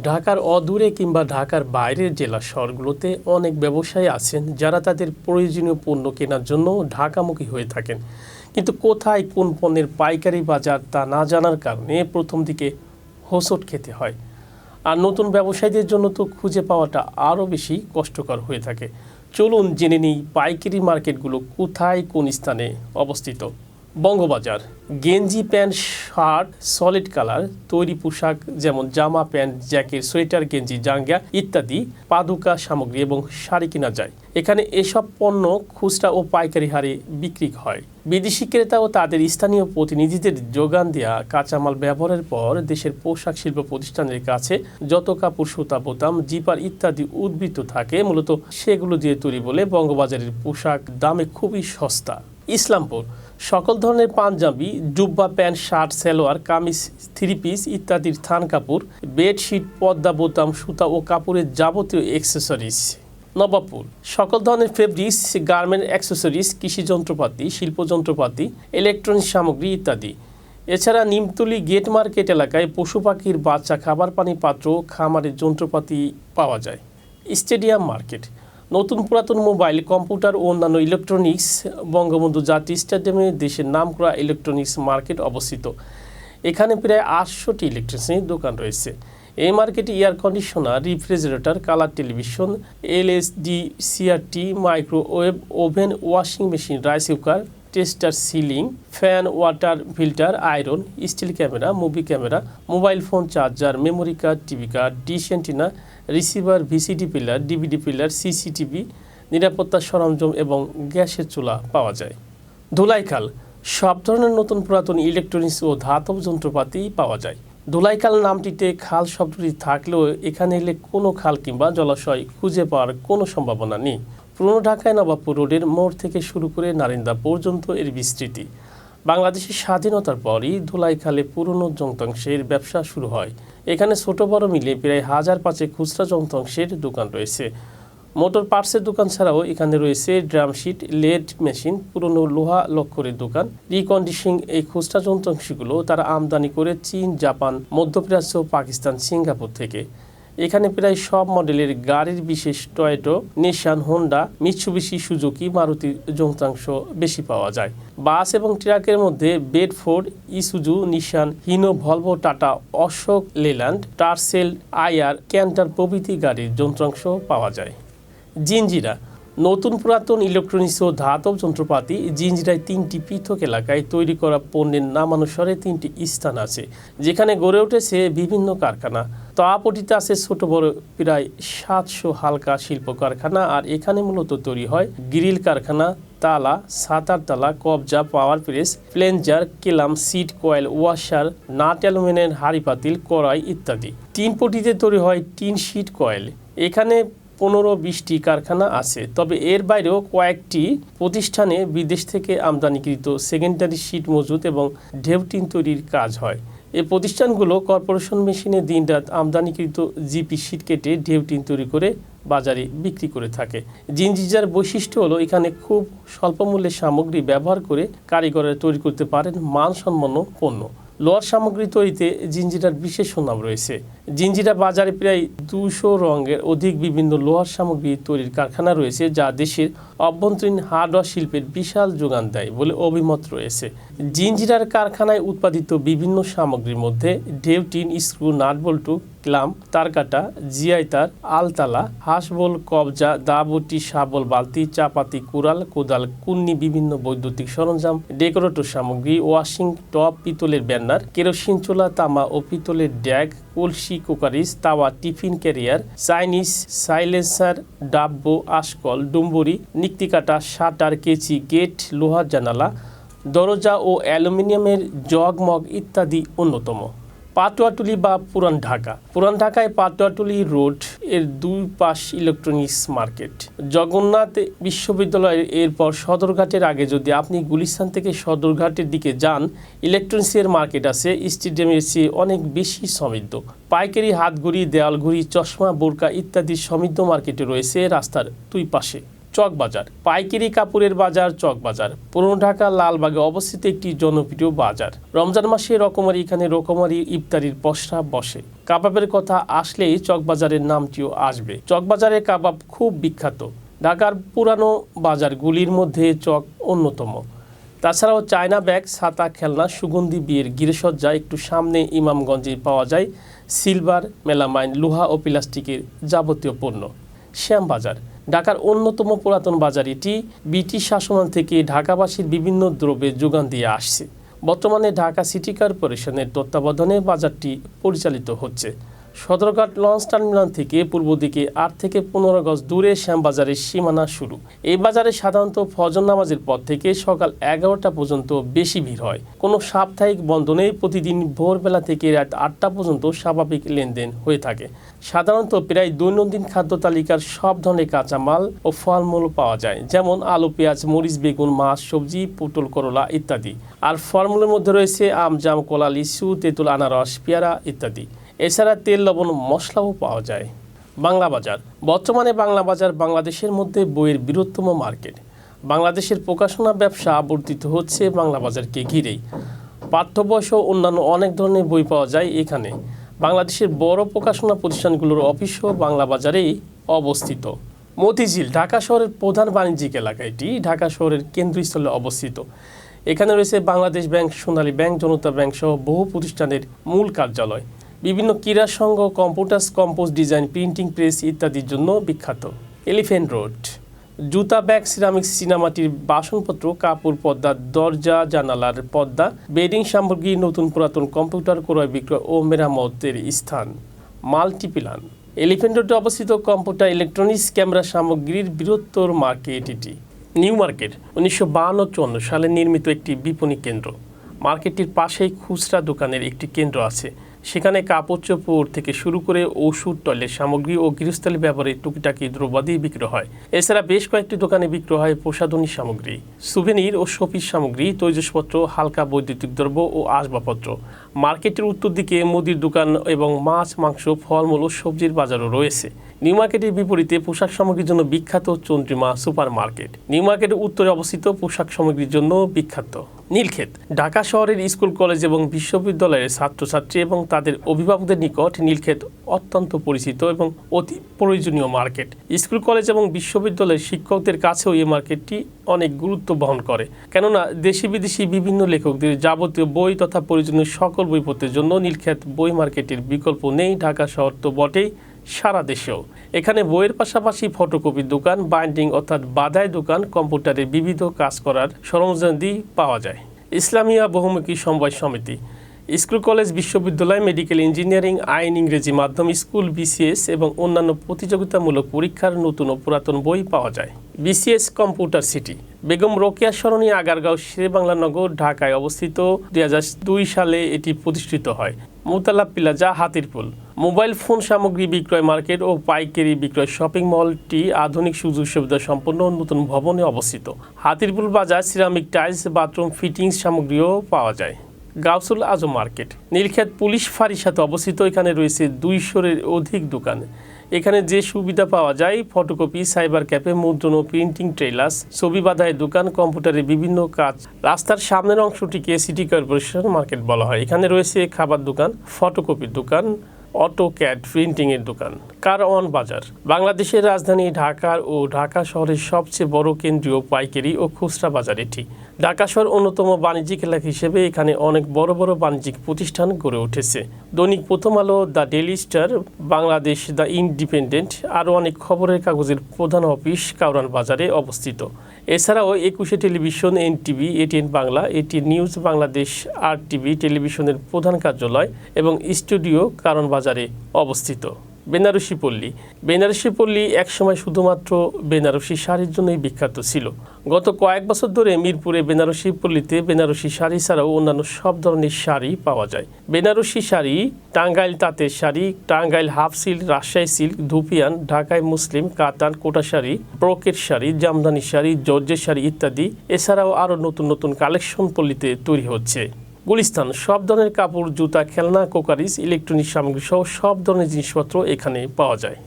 ঢাকার অদূরে কিংবা ঢাকার বাইরের জেলা শহরগুলোতে অনেক ব্যবসায়ী আছেন যারা তাদের প্রয়োজনীয় পণ্য কেনার জন্য ঢাকামুখী হয়ে থাকেন। কিন্তু কোথায় কোন পণ্যের পাইকারি বাজার তা না জানার কারণে প্রথম দিকে হোঁচট খেতে হয়। আর নতুন ব্যবসায়ীদের জন্য তো খুঁজে পাওয়াটা আরও বেশি কষ্টকর হয়ে থাকে। চলুন জেনে নিই পাইকারি মার্কেটগুলো কোথায় কোন স্থানে অবস্থিত। বঙ্গবাজার। গেঞ্জি প্যান্ট, শার্ট, সলিড কালার, তৈরি পোশাক যেমন জামা প্যান্ট, জ্যাকেট, সোয়েটার, গেঞ্জি, জাঙ্গা ইত্যাদি পাদুকা সামগ্রী এবং শাড়ি কেনা যায়। এখানে এসব পণ্য খুচরা ও পাইকারি হারে বিক্রি হয়। বিদেশি ক্রেতা ও তাদের স্থানীয় প্রতিনিধিদের যোগান দেওয়া কাঁচামাল ব্যবহারের পর দেশের পোশাক শিল্প প্রতিষ্ঠানের কাছে যত কাপড়, সুতা, বোতাম, জিপার ইত্যাদি উদ্বৃত্ত থাকে, মূলত সেগুলো দিয়ে তৈরি বলে বঙ্গবাজারের পোশাক দামে খুবই সস্তা। ইসলামপুর সকল ধরনের পাঞ্জাবি, জুব্বা, pant, shirt, salwar, kameez, three piece ইত্যাদির থান কাপড়, বেডশিট পদ্মা বোতাম, সুতা ও কাপড়ের যাবতীয় অ্যাক্সেসরিজ। নবাবপুর। সকল ধরনের ফেব্রিক্স গার্মেন্ট অ্যাক্সেসরিজ কৃষি যন্ত্রপাতি, শিল্প যন্ত্রপাতি ইলেকট্রনিক সামগ্রী ইত্যাদি। এছাড়া নিমতলি গেট মার্কেট এলাকায় পশু পাখির বাচ্চা, খাবার পানি পাত্র খামারের যন্ত্রপাতি পাওয়া যায়। Stadium market. নতুন পুরাতন মোবাইল, কম্পিউটার ও অন্যান্য ইলেকট্রনিক্স বঙ্গবন্ধু জাতীয় স্টেডিয়ামে দেশের নাম করা ইলেকট্রনিক্স মার্কেট অবস্থিত। এখানে প্রায় আটশোটি ইলেকট্রনিক্স দোকান রয়েছে। এই মার্কেটে air conditioner, refrigerator, colour television, LSD, CRT, microwave, oven, washing machine, rice cooker toaster ceiling, fan, water filter, iron, steel camera, movie camera, mobile phone charger, memory card, TV card, dish antenna, receiver, VCD player, DVD player, CCTV, নিরাপত্তা সরঞ্জাম এবং গ্যাসের চুলা পাওয়া যায়। ধুলাইখাল সব ধরনের নতুন পুরাতন ইলেকট্রনিক্স ও ধাতব যন্ত্রপাতি পাওয়া যায়। ধুলাইখাল নামটিতে খাল শব্দটি থাকলেও এখানে এলে কোনো খাল কিংবা জলাশয় খুঁজে পাওয়ার কোনো সম্ভাবনা নেই। পুরনো ঢাকায় নবাবপুর রোডের মোড় থেকে শুরু করে নারিন্দা পর্যন্ত এর বিস্তৃতি। বাংলাদেশের স্বাধীনতার পরই ধুলাইখালে পুরনো যন্ত্রাংশের ব্যবসা শুরু হয়। এখানে ছোট বড় মিলে প্রায় হাজার পাঁচে খুচরা যন্ত্রাংশের দোকান রয়েছে। মোটর পার্টসের দোকান ছাড়াও এখানে রয়েছে ড্রামশিট লেড মেশিন, পুরনো লোহা লক্করের দোকান। রিকন্ডিশিং এই খুচরা যন্ত্রাংশগুলো তারা আমদানি করে চীন, জাপান, মধ্যপ্রাচ্য, পাকিস্তান, সিঙ্গাপুর থেকে। এখানে প্রায় সব মডেলের গাড়ির বিশেষ Toyota Nissan Honda Mitsubishi Suzuki Maruti যন্ত্রাংশ বেশি পাওয়া যায়। বাস এবং ট্রাকের মধ্যে Bedford Isuzu Nissan Hino Volvo Tata Ashok Leyland Tercel আয়ার ক্যান্টার প্রভৃতি গাড়ির যন্ত্রাংশ পাওয়া যায়। জিঞ্জিরা নতুন পুরাতন ইলেকট্রনিক্স ও ধাতব যন্ত্রপাতি জিঞ্জিরায় তিনটি পৃথক এলাকায় তৈরি করা পণ্যের নামানুসারে তিনটি স্থান আছে, যেখানে গড়ে উঠেছে বিভিন্ন কারখানা। তাপটিতে আছে ছোট বড় প্রায় সাতশো হালকা শিল্প কারখানা আর এখানে মূলত তৈরি হয় গ্রিল কারখানা, তালা, সাতার তালা, কবজা, পাওয়ার প্রেস প্লেঞ্জার কেলাম সিট কয়েল, ওয়াশার, নাট অ্যালুমিনিয়ামের হাড়ি পাতিল, কড়াই ইত্যাদি। তিন পটিতে তৈরি হয় টিন শিট কয়েল। এখানে পনেরো বিশটি কারখানা আছে। তবে এর বাইরেও কয়েকটি প্রতিষ্ঠানে বিদেশ থেকে আমদানিকৃত সেকেন্ডারি শিট মজুত এবং ঢেউটিন তৈরির কাজ হয়। এই প্রতিষ্ঠানগুলো কর্পোরেশন মেশিনে দিনরাত আমদানিকৃত জিপি শিট কেটে ঢেউটিন তৈরি করে বাজারে বিক্রি করে থাকে। জিনজিজার বৈশিষ্ট্য হলো এখানে খুব স্বল্প মূল্যের সামগ্রী ব্যবহার করে কারিগররা তৈরি করতে পারেন মানসম্পন্ন পণ্য। লোয়ার সামগ্রী তৈরিতে জিঞ্জিরার বিশেষ সুনাম রয়েছে। জিঞ্জিরা বাজারে প্রায় দুশো রঙের অধিক বিভিন্ন লোহার সামগ্রী তৈরির কারখানা রয়েছে যা দেশের অভ্যন্তরীণ হার্ডওয়ার শিল্পের বিশাল যোগান দেয় বলে অভিমত রয়েছে। জিঞ্জিরার কারখানায় উৎপাদিত বিভিন্ন সামগ্রীর মধ্যে ঢেউটিন স্ক্রু নাটবল্টু ক্লাম, তারকাটা, জিআই তার, আলতালা, হাঁসবোল, কবজা, দাবটি, শাবল, বালতি, চাপাতি, কুড়াল, কোদাল, কুন্নি, বিভিন্ন বৈদ্যুতিক সরঞ্জাম, ডেকোরেটর সামগ্রী, ওয়াশিং টপ পিতলের ব্যানার কেরোসিন চোলা, তামা ও পিতলের ড্যাগ, কলসি, কোকারিস, তাওয়া, টিফিন ক্যারিয়ার, চাইনিজ সাইলেন্সার, ডাব্বো আশকল ডুম্বুরি নিক্তিকাটা শাটার, কেচি, গেট, লোহার জানালা দরজা ও অ্যালুমিনিয়ামের জগমগ ইত্যাদি অন্যতম। পাটুয়াটুলি বা পুরান ঢাকা। পুরান ঢাকায় পাটুয়াটুলি রোডের দুই পাশ ইলেকট্রনিক্স মার্কেট। জগন্নাথ বিশ্ববিদ্যালয়ের এরপর সদরঘাটের আগে যদি আপনি গুলিস্তান থেকে সদরঘাটের দিকে যান, ইলেকট্রনিক্সের মার্কেট আছে স্টেডিয়ামের চেয়ে অনেক বেশি সমৃদ্ধ। পাইকারি হাতঘড়ি, দেয়ালঘড়ি, চশমা, বোরকা ইত্যাদি সমৃদ্ধ মার্কেটে রয়েছে রাস্তার দুই পাশে। চকবাজার, পাইকারি কাপড়ের বাজার চকবাজার, পুরনো ঢাকা লালবাগে অবস্থিত একটি জনপ্রিয় বাজার। রমজান মাসে রকমারি এখানে রকমারি ইফতারির পসরা বসে। কাবাবের কথা আসলেই চকবাজারের নামটিও আসবে। চকবাজারে কাবাব খুব বিখ্যাত। ঢাকার পুরানো বাজারগুলির মধ্যে চক অন্যতম। তাছাড়াও চায়না ব্যাগ ছাতা খেলনা, সুগন্ধি বিয়ের গিরিসজ্জা একটু সামনে ইমামগঞ্জে পাওয়া যায়। সিলভার, মেলামাইন, লোহা ও প্লাস্টিকের যাবতীয় পণ্য। শ্যামবাজার ঢাকার অন্যতম পুরাতন বাজার এটি ব্রিটিশ শাসনাল থেকে ঢাকাবাসীর বিভিন্ন দ্রব্যের যোগান দিয়ে আসছে। বর্তমানে ঢাকা সিটি কর্পোরেশনের তত্ত্বাবধানে বাজারটি পরিচালিত হচ্ছে। সদরঘাট লঞ্চ টার্মিনাল থেকে পূর্ব দিকে আট থেকে পনেরো গজ দূরে শ্যামবাজারের সীমানা শুরু। এই বাজারে সাধারণত ফজর নামাজের পর থেকে সকাল এগারোটা পর্যন্ত বেশি ভিড় হয়। কোনো সাপ্তাহিক বন্ধ নেই প্রতিদিন ভোরবেলা থেকে রাত আটটা পর্যন্ত স্বাভাবিক লেনদেন হয়ে থাকে। সাধারণত প্রায় দৈনন্দিন খাদ্য তালিকার সব ধরনের কাঁচামাল ও ফলমূল পাওয়া যায়, যেমন আলু, পেঁয়াজ, মরিচ, বেগুন, মাছ, সবজি, পটল, করলা ইত্যাদি। আর ফলমূলের মধ্যে রয়েছে আম, জাম, কলা, লিচু, তেঁতুল, আনারস, পেয়ারা ইত্যাদি। এছাড়া তেল, লবণ, মশলাও পাওয়া যায়। বাংলা বাজার। বর্তমানে বাংলা বাজার বাংলাদেশের মধ্যে বইয়ের বৃহত্তম মার্কেট। বাংলাদেশের প্রকাশনা ব্যবসা আবর্তিত হচ্ছে বাংলা বাজারকে ঘিরেই। পাঠ্য বয়স ও অন্যান্য অনেক ধরনের বই পাওয়া যায় এখানে। বাংলাদেশের বড় প্রকাশনা প্রতিষ্ঠানগুলোর অফিসও বাংলা বাজারেই অবস্থিত। মতিঝিল, ঢাকা শহরের প্রধান বাণিজ্যিক এলাকা এটি। ঢাকা শহরের কেন্দ্রস্থলে অবস্থিত। এখানে রয়েছে Bangladesh bank, Sonali bank, Janata bank সহ বহু প্রতিষ্ঠানের মূল কার্যালয়। বিভিন্ন সংঘ computers compose design printing press ইত্যাদির জন্য বিখ্যাত। এলিফেন্ট রোড জুতা ব্যাগ সিরামিক্স সিনেমাটির বাসনপত্র, কাপড় পর্দা, দরজা, জানালার পর্দা বেডিং সামগ্রী, নতুন পুরাতন কম্পিউটার ক্রয় বিক্রয় ও মেরামতের স্থান। মাল্টিপ্লান এলিফেন্ট রোডে অবস্থিত কম্পিউটার ইলেকট্রনিক্স ক্যামেরা সামগ্রীর বৃহত্তর মার্কেট এটি। নিউ মার্কেট উনিশশো বাহান্ন চুয়ান্ন সালে নির্মিত একটি বিপণী কেন্দ্র। মার্কেটটির পাশেই খুচরা দোকানের একটি কেন্দ্র আছে। সেখানে কাপড় চোপড় থেকে শুরু করে ওষুধ, টয়লেট সামগ্রী ও গৃহস্থলী ব্যবহারে টুকিটাকি দ্রব্যাদি বিক্রয় হয়। এছাড়া বেশ কয়েকটি দোকানে বিক্রয় হয় প্রসাধনী সামগ্রী। সুভেনির ও শপিস সামগ্রী, তৈজসপত্র, হালকা বৈদ্যুতিক দ্রব্য ও আসবাবপত্র। মার্কেটের উত্তর দিকে মুদির দোকান এবং মাছ, মাংস, ফলমূল ও সবজির বাজারও রয়েছে। নিউ মার্কেটের বিপরীতে পোশাক সামগ্রীর জন্য বিখ্যাত চন্দ্রিমা সুপার মার্কেট নিউ মার্কেটের উত্তরে অবস্থিত পোশাক সামগ্রীর জন্য বিখ্যাত নীলক্ষেত। ঢাকা শহরের স্কুল, কলেজ এবং বিশ্ববিদ্যালয়ের ছাত্রছাত্রী এবং তাদের অভিভাবকদের নিকট নীলক্ষেত অত্যন্ত পরিচিত এবং অতি প্রয়োজনীয় মার্কেট। স্কুল, কলেজ এবং বিশ্ববিদ্যালয়ের শিক্ষকদের কাছেও এই মার্কেটটি অনেক গুরুত্ব বহন করে। কেননা দেশি বিদেশি বিভিন্ন লেখকদের যাবতীয় বই তথা প্রয়োজনীয় সকল বইপত্রের জন্য নীলক্ষেত বই মার্কেটের বিকল্প নেই। ঢাকা শহর তো বটেই। সারা দেশেও। এখানে বইয়ের পাশাপাশি ফটোকপির দোকান, বাইন্ডিং অর্থাৎ বাধাই দোকান, কম্পিউটারে বিবিধ কাজ করার সরঞ্জামাদি পাওয়া যায়। ইসলামিয়া বহুমুখী সমবায় সমিতি। স্কুল, কলেজ, বিশ্ববিদ্যালয়, মেডিকেল ইঞ্জিনিয়ারিং, আইন, ইংরেজি মাধ্যম, স্কুল, বিসিএস এবং অন্যান্য প্রতিযোগিতামূলক পরীক্ষার নতুন ও পুরাতন বই পাওয়া যায়। BCS computer city. Begum Rokeya Sarani, Agargaon, Sher-e-Bangla Nagar, ঢাকায় অবস্থিত। দুই হাজার দুই সালে এটি প্রতিষ্ঠিত হয়। মুতালা যা হাতিরপুল মোবাইল ফোন সামগ্রী বিক্রয় মার্কেট ও পাইকারি বিক্রয় শপিং মলটি আধুনিক সুযোগ সুবিধা সম্পন্ন নতুন ভবনে অবস্থিত। Hatirpool Bazar, ceramic tiles, bathroom fittings সামগ্রীও পাওয়া যায়। গাউসুল আজম মার্কেট। নীলক্ষেত পুলিশ ফাঁড়ির সাথে অবস্থিত, এখানে রয়েছে দুইশোর অধিক দোকান। এখানে যে সুবিধা পাওয়া যায়, ফটোকপি, সাইবার ক্যাফে, মুদ্রণ ও প্রিন্টিং ট্রেলার্স ছবি বাধায় দোকান, কম্পিউটারে বিভিন্ন কাজ। রাস্তার সামনের অংশটিকে সিটি কর্পোরেশন মার্কেট বলা হয়। এখানে রয়েছে খাবার দোকান, ফটোকপির দোকান অটো ক্যাড প্রিন্টিংয়ের দোকান, কারওয়ান বাজার। বাংলাদেশের রাজধানী ঢাকার ও ঢাকা শহরের সবচেয়ে বড় কেন্দ্রীয় পাইকারি ও খুচরা বাজার এটি। ঢাকা শহর অন্যতম বাণিজ্যিক এলাকা হিসেবে এখানে অনেক বড় বড় বাণিজ্যিক প্রতিষ্ঠান গড়ে উঠেছে। দৈনিক Prothom Alo, the Daily Star, Bangladesh the Independent, আরও অনেক খবরের কাগজের প্রধান অফিস কাউরান বাজারে অবস্থিত। এছাড়াও Ekushey television N TV ATN Bangla এটি নিউজ, বাংলাদেশ আর টিভি টেলিভিশনের প্রধান কার্যালয় এবং স্টুডিও কারণ বাজারে অবস্থিত। বেনারসি পল্লী। বেনারসি পল্লী একসময় শুধুমাত্র বেনারসি শাড়ির জন্যই বিখ্যাত ছিল। গত কয়েক বছর ধরে মিরপুরে বেনারসি পল্লীতে বেনারসি শাড়ি ছাড়াও অন্যান্য সব ধরনের শাড়ি পাওয়া যায়। বেনারসি শাড়ি, টাঙ্গাইল তাঁতের sari, Tangail half silk, Rajshahi silk, Dhupian, ঢাকায় মুসলিম, কাতান, কোটা শাড়ি ব্রোকেট শাড়ি, জামদানি শাড়ি, জর্জের শাড়ি ইত্যাদি। এছাড়াও আরও নতুন নতুন কালেকশন পল্লীতে তৈরি হচ্ছে। গুলিস্তান, সব ধরনের কাপড়, জুতা, খেলনা, কোকারিস ইলেকট্রনিক সামগ্রী সহ সব ধরনের জিনিসপত্র এখানে পাওয়া যায়।